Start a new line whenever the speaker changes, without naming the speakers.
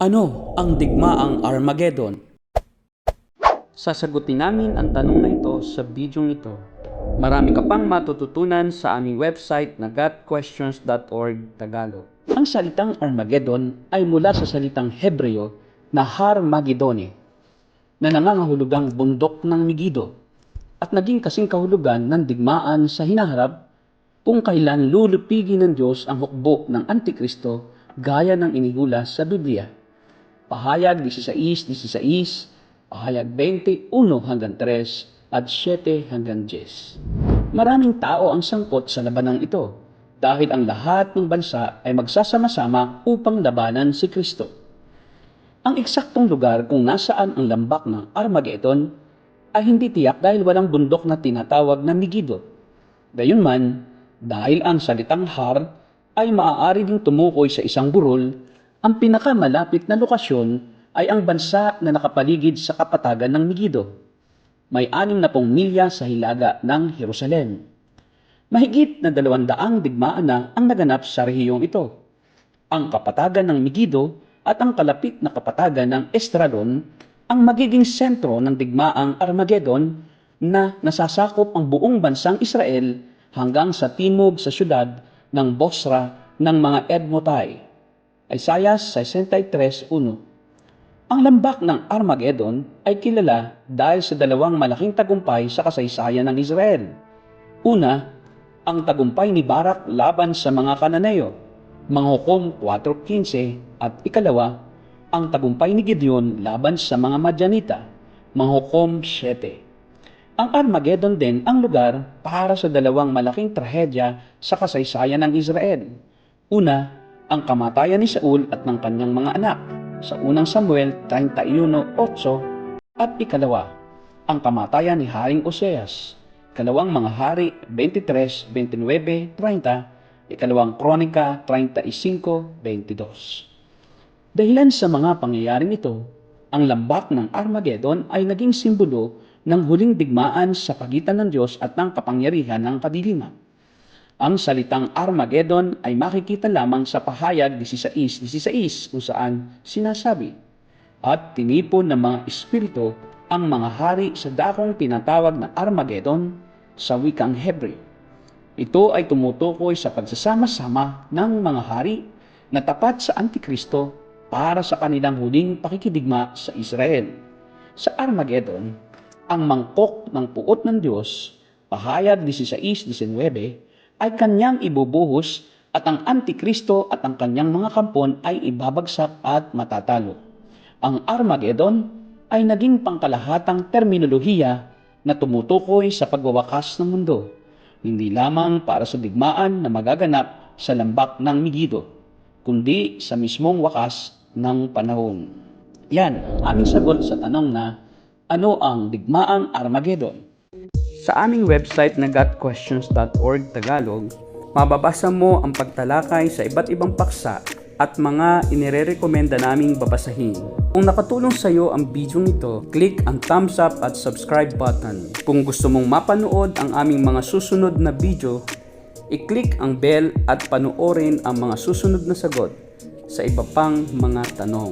Ano ang digmaang Armageddon? Sasagutin namin ang tanong na ito sa video ito. Marami ka pang matututunan sa aming website na gotquestions.org Tagalog. Ang salitang Armageddon ay mula sa salitang Hebreo na Har Magidone na nangangahulugang bundok ng Migido at naging kasing kahulugan ng digmaan sa hinaharap kung kailan lulupigin ng Diyos ang hukbo ng Antikristo gaya ng inihula sa Biblia. Pahayag 16.16, Pahayag 21 hanggang 3 at 7 hanggang 10. Maraming tao ang sangkot sa labanang ito dahil ang lahat ng bansa ay magsasama-sama upang labanan si Kristo. Ang eksaktong lugar kung nasaan ang lambak ng Armageddon ay hindi tiyak dahil walang bundok na tinatawag na Megiddo. Gayunman, dahil ang salitang har ay maaari ding tumukoy sa isang burol, ang pinakamalapit na lokasyon ay ang bansa na nakapaligid sa kapatagan ng Megiddo. May anim na pong milya sa hilaga ng Jerusalem. Mahigit na dalawandaang digmaan na ang naganap sa rehiyong ito. Ang kapatagan ng Megiddo at ang kalapit na kapatagan ng Estradon ang magiging sentro ng digmaang Armageddon na nasasakop ang buong bansang Israel hanggang sa timog sa syudad ng Bosra ng mga Edmotai. Isaiah 63.1 Ang lambak ng Armageddon ay kilala dahil sa dalawang malaking tagumpay sa kasaysayan ng Israel. Una, ang tagumpay ni Barak laban sa mga Kananeo, Manghukom 4.15 at ikalawa, ang tagumpay ni Gideon laban sa mga Madyanita, Manghukom 7. Ang Armageddon din ang lugar para sa dalawang malaking trahedya sa kasaysayan ng Israel. Una, ang kamatayan ni Saul at ng kanyang mga anak sa unang Samuel 31.8 at ikalawa, ang kamatayan ni Haring Oseas, ikalawang mga hari 23, 29, 30, ikalawang kronika 35, 22. Dahilan sa mga pangyayaring ito, ang lambak ng Armageddon ay naging simbolo ng huling digmaan sa pagitan ng Diyos at ng kapangyarihan ng kadiliman. Ang salitang Armageddon ay makikita lamang sa pahayag 16.16 kung saan sinasabi, At tinipon ng mga espiritu ang mga hari sa dakong tinatawag na Armageddon sa wikang Hebreo. Ito ay tumutukoy sa pagsasama-sama ng mga hari na tapat sa Antikristo para sa kanilang huling pakikidigma sa Israel. Sa Armageddon, ang mangkok ng puot ng Diyos, pahayag 16.19, ay kanyang ibubuhos at ang Antikristo at ang kanyang mga kampon ay ibabagsak at matatalo. Ang Armageddon ay naging pangkalahatang terminolohiya na tumutukoy sa pagwawakas ng mundo, hindi lamang para sa digmaan na magaganap sa lambak ng Megiddo, kundi sa mismong wakas ng panahon. Yan, aming sagot sa tanong na ano ang digmaang Armageddon? Sa aming website na gotquestions.org Tagalog, mababasa mo ang pagtalakay sa iba't ibang paksa at mga inirerekomenda naming babasahin. Kung nakatulong sa iyo ang video nito, click ang thumbs up at subscribe button. Kung gusto mong mapanood ang aming mga susunod na video, i-click ang bell at panoorin ang mga susunod na sagot sa iba pang mga tanong.